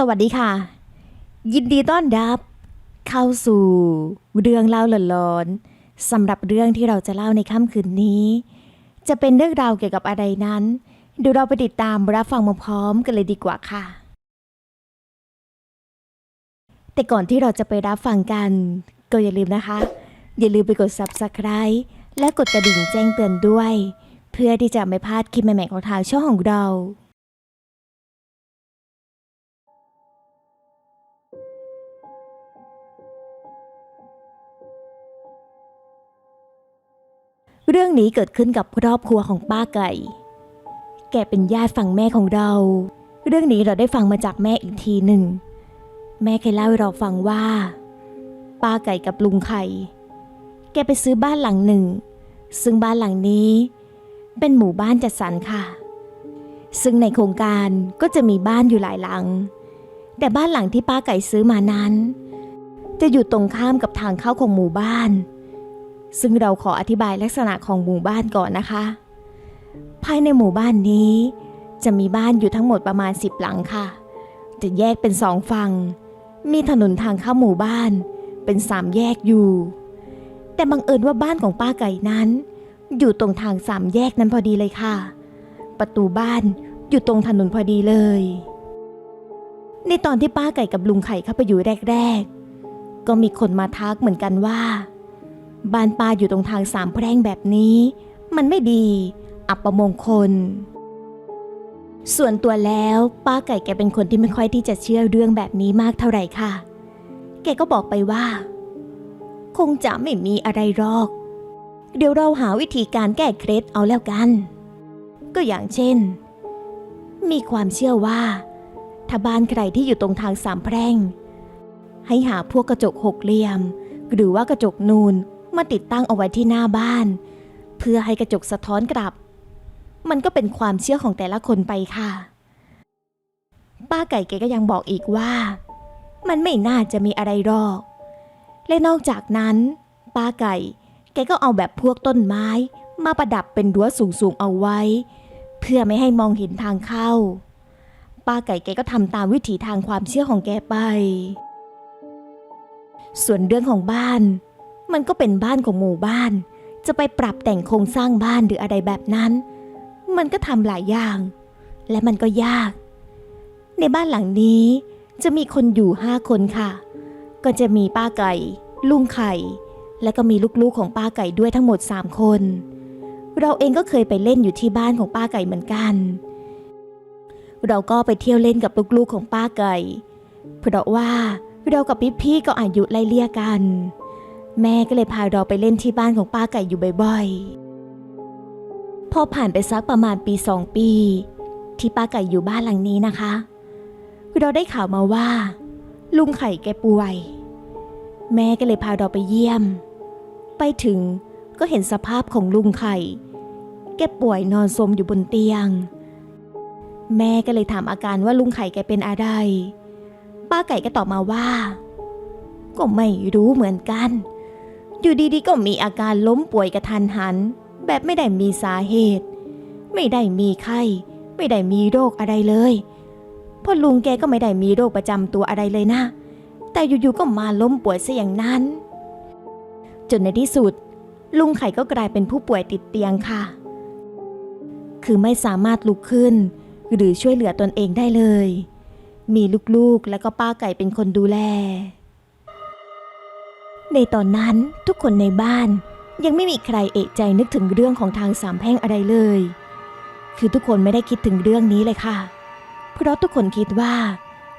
สวัสดีค่ะ ยินดีต้อนรับ เข้าสู่เรื่องเล่าหลอนๆสำหรับเรื่องที่เราจะเล่าในค่ำคืนนี้ จะเป็นเรื่องราวเกี่ยวกับอะไรนั้นเดี๋ยวเราไปติดตามรับฟังมาพร้อมกันเลยดีกว่าค่ะ แต่ก่อนที่เราจะไปรับฟังกัน ก็อย่าลืมนะคะ อย่าลืมไปกด subscribe และกดกระดิ่งแจ้งเตือนด้วย เพื่อที่จะไม่พลาดคลิปใหม่ๆของทางช่องของเรา รื่องนี้เกิดขึ้นกับครอบครัวของป้าไก่ แกเป็นญาติฝั่งแม่ของเรา เรื่องนี้เราได้ฟังมาจากแม่อีกทีหนึ่ง แม่เคยเล่าให้เราฟังว่า ป้าไก่กับลุงไข่ แกไปซื้อบ้านหลังหนึ่ง ซึ่งบ้านหลังนี้ เป็นหมู่บ้านจัดสรรค่ะ ซึ่งในโครงการก็จะมีบ้านอยู่หลายหลัง แต่บ้านหลังที่ป้าไก่ซื้อมานั้น จะอยู่ตรงข้ามกับทางเข้าของหมู่บ้าน ซึ่งเราขออธิบายลักษณะของหมู่บ้านก่อนนะคะ ภายในหมู่บ้านนี้ จะมีบ้านอยู่ทั้งหมดประมาณ 10 หลังค่ะ จะแยกเป็นสองฝั่ง มีถนนทางเข้าหมู่บ้าน เป็นสามแยกอยู่ แต่บังเอิญว่าบ้านของป้าไก่นั้น อยู่ตรงทางสามแยกนั้นพอดีเลยค่ะ ประตูบ้านอยู่ตรงถนนพอดีเลย ในตอนที่ป้าไก่กับลุงไข่เข้าไปอยู่แรก ๆ ก็มีคนมาทักเหมือนกันว่า บ้านป้าอยู่ตรงทางสามแพร่งแบบนี้ มันไม่ดี อับประมงคล ส่วนตัวแล้วป้าไก่แกเป็นคนที่ไม่ค่อยที่จะเชื่อเรื่องแบบนี้มากเท่าไหร่ค่ะ แกก็บอกไปว่า คงจะไม่มีอะไรหรอก เดี๋ยวเราหาวิธีการแก้เคล็ดเอาแล้วกัน ก็อย่างเช่น มีความเชื่อว่า ถ้าบ้านใครที่อยู่ตรงทางสามแพร่ง ให้หาพวกกระจกหกเหลี่ยม หรือว่ากระจกนูน มาติดตั้งเอาไว้ที่หน้าบ้าน เพื่อให้กระจกสะท้อนกลับ มันก็เป็นความเชื่อของแต่ละคนไปค่ะ ป้าไก่แกก็ยังบอกอีกว่า มันไม่น่าจะมีอะไรหรอก และนอกจากนั้น ป้าไก่แกก็เอาแบบพวกต้นไม้มาประดับเป็นรั้วสูงๆเอาไว้ เพื่อไม่ให้มองเห็นทางเข้า ป้าไก่แกก็ทำตามวิถีทางความเชื่อของแกไป ส่วนเรื่องของบ้าน มันก็เป็นบ้านของหมู่บ้าน จะไปปรับแต่งโครงสร้างบ้านหรืออะไรแบบนั้น มันก็ทำหลายอย่าง และมันก็ยาก ในบ้านหลังนี้จะมีคนอยู่ห้าคนค่ะ ก็จะมีป้าไก่ ลุงไข่ และก็มีลูกๆของป้าไก่ด้วยทั้งหมดสามคน เราเองก็เคยไปเล่นอยู่ที่บ้านของป้าไก่เหมือนกัน เราก็ไปเที่ยวเล่นกับลูกๆของป้าไก่ เพราะว่าเรากับพี่ๆก็อายุไล่เลี่ยกัน แม่ก็เลยพาเราไปเล่นที่บ้านของป้าไก่อยู่บ่อยๆ พอผ่านไปสักประมาณปีสองปี ที่ป้าไก่อยู่บ้านหลังนี้นะคะ เราได้ข่าวมาว่า ลุงไข่แกป่วย แม่ก็เลยพาเราไปเยี่ยม ไปถึงก็เห็นสภาพของลุงไข่ แกป่วยนอนสมอยู่บนเตียง แม่ก็เลยถามอาการว่าลุงไข่แกเป็นอะไร ป้าไก่ก็ตอบมาว่า ก็ไม่รู้เหมือนกัน อยู่ดีๆก็มีอาการล้มป่วยกระทันหัน แบบไม่ได้มีสาเหตุ ไม่ได้มีไข้ ไม่ได้มีโรคอะไรเลยพ่อลุงแกก็ไม่ได้มีโรคประจำตัวอะไรเลยนะ แต่อยู่ๆก็มาล้มป่วยซะอย่างนั้น จนในที่สุด ลุงไข่ก็กลายเป็นผู้ป่วยติดเตียงค่ะ คือไม่สามารถลุกขึ้น หรือช่วยเหลือตนเองได้เลย มีลูกๆและก็ป้าไก่เป็นคนดูแล ในตอนนั้นทุกคนในบ้านยังไม่มีใครเอะใจนึกถึงเรื่องของทางสามแพร่งอะไรเลย คือทุกคนไม่ได้คิดถึงเรื่องนี้เลยค่ะ เพราะทุกคนคิดว่า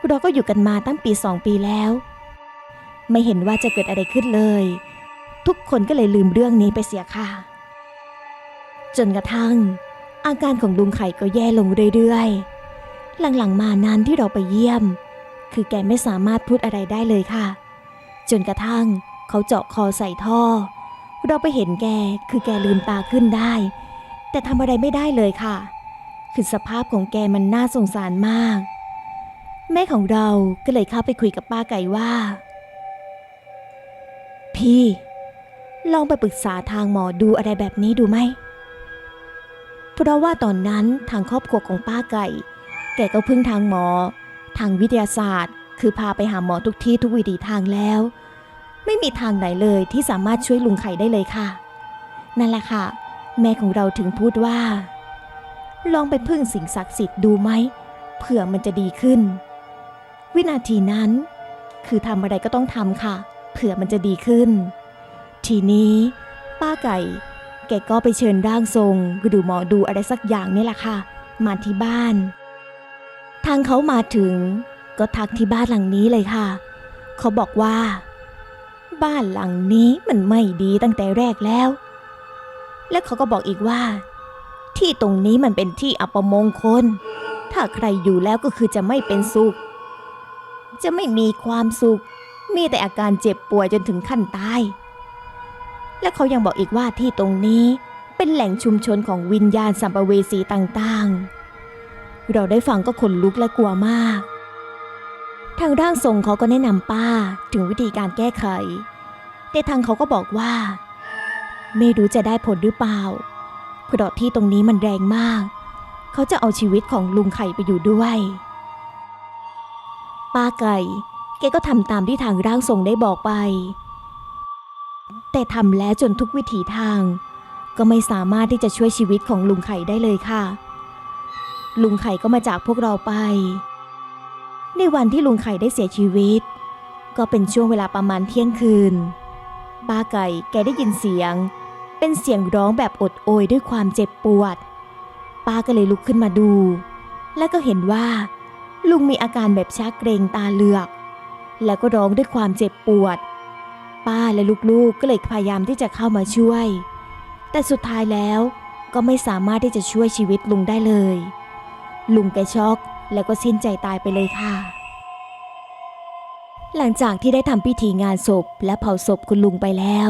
เราก็อยู่กันมาตั้งปีสองปีแล้ว ไม่เห็นว่าจะเกิดอะไรขึ้นเลย ทุกคนก็เลยลืมเรื่องนี้ไปเสียค่ะ จนกระทั่ง อาการของลุงไข่ก็แย่ลงเรื่อยๆ หลังๆ มานั้นที่เราไปเยี่ยม คือแกไม่สามารถพูดอะไรได้เลยค่ะ จนกระทั่ง เขาเจาะคอใส่ท่อ เราไปเห็นแกคือแกลืมตาขึ้นได้ แต่ทำอะไรไม่ได้เลยค่ะ คือสภาพของแกมันน่าสงสารมาก แม่ของเราก็เลยเข้าไปคุยกับป้าไก่ว่า พี่ ลองไปปรึกษาทางหมอดูอะไรแบบนี้ดูไหมเพราะว่าตอนนั้นทางครอบครัวของป้าไก่ แกก็พึ่งทางหมอ ทางวิทยาศาสตร์ คือพาไปหาหมอทุกที่ทุกวิถีทางแล้ว ไม่มีทางไหนเลยที่สามารถช่วยลุงไข่ได้เลยค่ะ นั่นแหละค่ะ แม่ของเราถึงพูดว่า ลองไปพึ่งสิ่งศักดิ์สิทธิ์ดูไหมเผื่อมันจะดีขึ้น วินาทีนั้น คือทำอะไรก็ต้องทำค่ะ เผื่อมันจะดีขึ้น ทีนี้ ป้าไก่ แกก็ไปเชิญร่างทรงหรือหมอดูอะไรสักอย่างนี่แหละค่ะ มาที่บ้าน ทางเขามาถึง ก็ทักที่บ้านหลังนี้เลยค่ะ เขาบอกว่า บ้านหลังนี้มันไม่ดีตั้งแต่แรกแล้ว และเขาก็บอกอีกว่า ที่ตรงนี้มันเป็นที่อัปมงคล ถ้าใครอยู่แล้วก็คือจะไม่เป็นสุข จะไม่มีความสุข มีแต่อาการเจ็บป่วยจนถึงขั้นตาย และเขายังบอกอีกว่าที่ตรงนี้เป็นแหล่งชุมชนของวิญญาณสัมภเวสีต่างๆ เราได้ฟังก็ขนลุกและกลัวมาก ทางร่างทรงเขาก็แนะนำป้าถึงวิธีการแก้ไข แต่ทางเขาก็บอกว่า ไม่รู้จะได้ผลหรือเปล่า เพราะที่ตรงนี้มันแรงมาก เขาจะเอาชีวิตของลุงไข่ไปอยู่ด้วย ป้าไก่แกก็ทำตามที่ทางร่างทรงได้บอกไป แต่ทำแล้วจนทุกวิถีทาง ก็ไม่สามารถที่จะช่วยชีวิตของลุงไข่ได้เลยค่ะ ลุงไข่ก็มาจากพวกเราไป ในวันที่ลุงไข่ได้เสียชีวิต ก็เป็นช่วงเวลาประมาณเที่ยงคืน ป้าไก่แกได้ยินเสียง เป็นเสียงร้องแบบอดโอยด้วยความเจ็บปวด ป้าก็เลยลุกขึ้นมาดู และก็เห็นว่า ลุงมีอาการแบบชักเกรงตาเลือก แล้วก็ร้องด้วยความเจ็บปวด ป้าและลูกๆก็เลยพยายามที่จะเข้ามาช่วย แต่สุดท้ายแล้วก็ไม่สามารถที่จะช่วยชีวิตลุงได้เลย ลุงแกช็อก แล้วก็สิ้นใจตายไปเลยค่ะ หลังจากที่ได้ทำพิธีงานศพและเผาศพคุณลุงไปแล้ว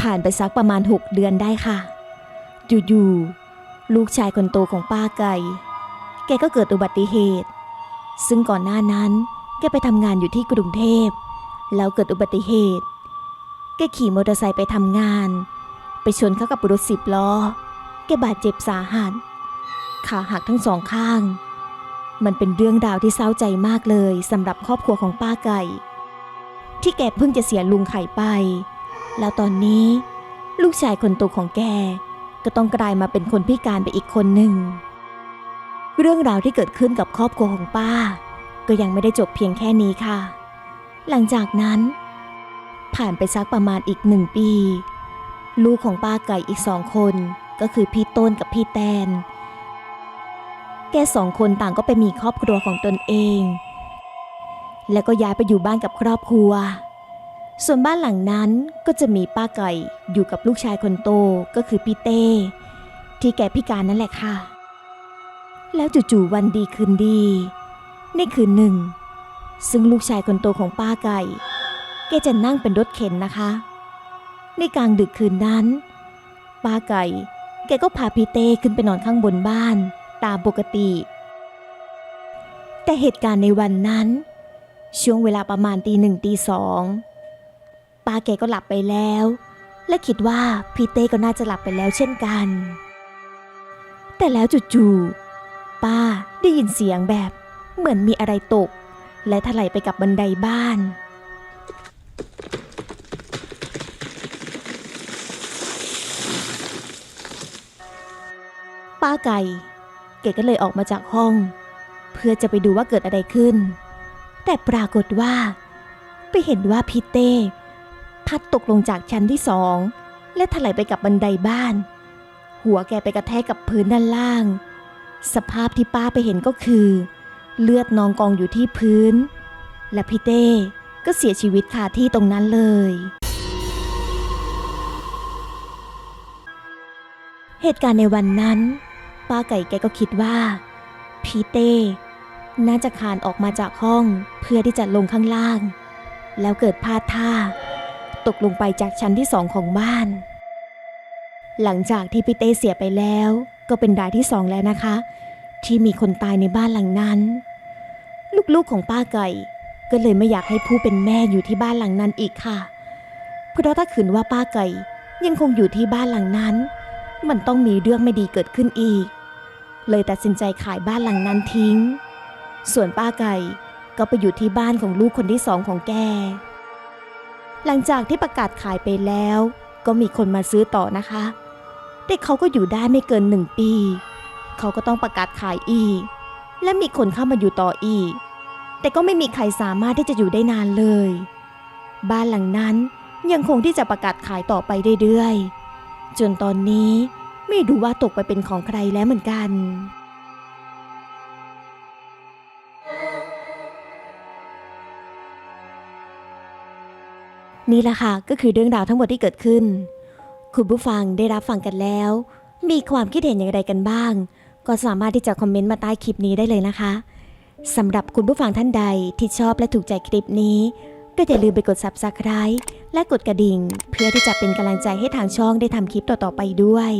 ผ่านไปสักประมาณ 6 เดือนได้ค่ะ อยู่ๆลูกชายคนโตของป้าไก่ แกก็เกิดอุบัติเหตุ ซึ่งก่อนหน้านั้นแกไปทำงานอยู่ที่กรุงเทพ แล้วเกิดอุบัติเหตุ แกขี่มอเตอร์ไซค์ไปทำงาน ไปชนเข้ากับรถสิบล้อ แกบาดเจ็บสาหัส ขาหักทั้งสองข้าง มันเป็นเรื่องราวที่เศร้าใจมากเลยสำหรับครอบครัวของป้าไก่ ที่แกเพิ่งจะเสียลุงไข่ไป แล้วตอนนี้ ลูกชายคนโตของแก ก็ต้องกลายมาเป็นคนพิการไปอีกคนหนึ่ง เรื่องราวที่เกิดขึ้นกับครอบครัวของป้า ก็ยังไม่ได้จบเพียงแค่นี้ค่ะ หลังจากนั้น ผ่านไปสักประมาณอีกหนึ่งปี ลูกของป้าไก่อีกสองคนก็คือพี่ต้นกับพี่แตน แกสองคนต่างก็ไปมีครอบครัวของตนเอง แล้วก็ย้ายไปอยู่บ้านกับครอบครัว ส่วนบ้านหลังนั้นก็จะมีป้าไก่อยู่กับลูกชายคนโตก็คือพี่เต้ ที่แกพิการนั่นแหละค่ะ แล้วจู่ๆวันดีคืนดีในคืนหนึ่ง ซึ่งลูกชายคนโตของป้าไก่ แกจะนั่งเป็นรถเข็นนะคะ ในกลางดึกคืนนั้น ป้าไก่ แกก็พาพี่เต้ขึ้นไปนอนข้างบนบ้าน ตามปกติ แต่เหตุการณ์ในวันนั้น ช่วงเวลาประมาณตีหนึ่งตีสองป้าแกก็หลับไปแล้ว และคิดว่าพี่เต้ก็น่าจะหลับไปแล้วเช่นกัน แต่แล้วจู่ๆป้าได้ยินเสียงแบบเหมือนมีอะไรตก และถลายไปกับบันไดบ้านป้าไก่ เกดก็เลยออกมาจากห้อง เพื่อจะไปดูว่าเกิดอะไรขึ้น แต่ปรากฏว่า ไปเห็นว่าพี่เต้พัดตกลงจากชั้นที่สองและถลายไปกับบันไดบ้าน หัวแกไปกระแทกกับพื้นด้านล่าง สภาพที่ป้าไปเห็นก็คือ เลือดนองกองอยู่ที่พื้น และพี่เต้ก็เสียชีวิตคาที่ตรงนั้นเลย เหตุการณ์ในวันนั้น ป้าไก่แกก็คิดว่า พี่เต้น่าจะคานออกมาจากห้องเพื่อที่จะลงข้างล่าง แล้วเกิดพลาดท่า ตกลงไปจากชั้นที่สองของบ้าน หลังจากที่พี่เต้เสียไปแล้ว ก็เป็นรายที่สองแล้วนะคะ ที่มีคนตายในบ้านหลังนั้น ลูกๆของป้าไก่ ก็เลยไม่อยากให้ผู้เป็นแม่อยู่ที่บ้านหลังนั้นอีกค่ะ เพราะถ้าขืนว่าป้าไก่ยังคงอยู่ที่บ้านหลังนั้น มันต้องมีเรื่องไม่ดีเกิดขึ้นอีก เลยตัดสินใจขายบ้านหลังนั้นทิ้ง ส่วนป้าไก่ก็ไปอยู่ที่บ้านของลูกคนที่สองของแก หลังจากที่ประกาศขายไปแล้ว ก็มีคนมาซื้อต่อนะคะ แต่เขาก็อยู่ได้ไม่เกินหนึ่งปี เขาก็ต้องประกาศขายอีก และมีคนเข้ามาอยู่ต่ออีก แต่ก็ไม่มีใครสามารถที่จะอยู่ได้นานเลย บ้านหลังนั้นยังคงที่จะประกาศขายต่อไปเรื่อยๆ จนตอนนี้ไม่รู้ว่าตกไปเป็นของใครแล้วเหมือนกัน นี่แหละค่ะก็คือเรื่องราวทั้งหมดที่เกิดขึ้น คุณผู้ฟังได้รับฟังกันแล้ว มีความคิดเห็นอย่างไรกันบ้าง ก็สามารถที่จะคอมเมนต์มาใต้คลิปนี้ได้เลยนะคะสำหรับคุณผู้ฟังท่านใดที่ชอบและถูกใจคลิปนี้ ก็อย่าลืมไปกด subscribe และกดกระดิ่ง เพื่อที่จะเป็นกำลังใจให้ทางช่องได้ทำคลิปต่อๆไปด้วย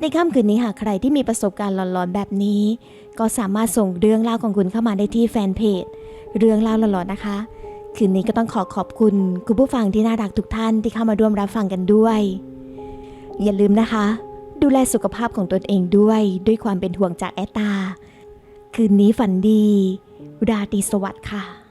ในค่ำคืนนี้หากใครที่มีประสบการณ์หลอนๆแบบนี้ ก็สามารถส่งเรื่องเล่าของคุณเข้ามาได้ที่แฟนเพจ เรื่องเล่าหลอนๆนะคะ คืนนี้ก็ต้องขอขอบคุณคุณผู้ฟังที่น่ารักทุกท่านที่เข้ามาร่วมรับฟังกันด้วย อย่าลืมนะคะ ดูแลสุขภาพของตนเองด้วย ด้วยความเป็นห่วงจากแอตตา คืนนี้ฝันดี ราตรีสวัสดิ์ค่ะ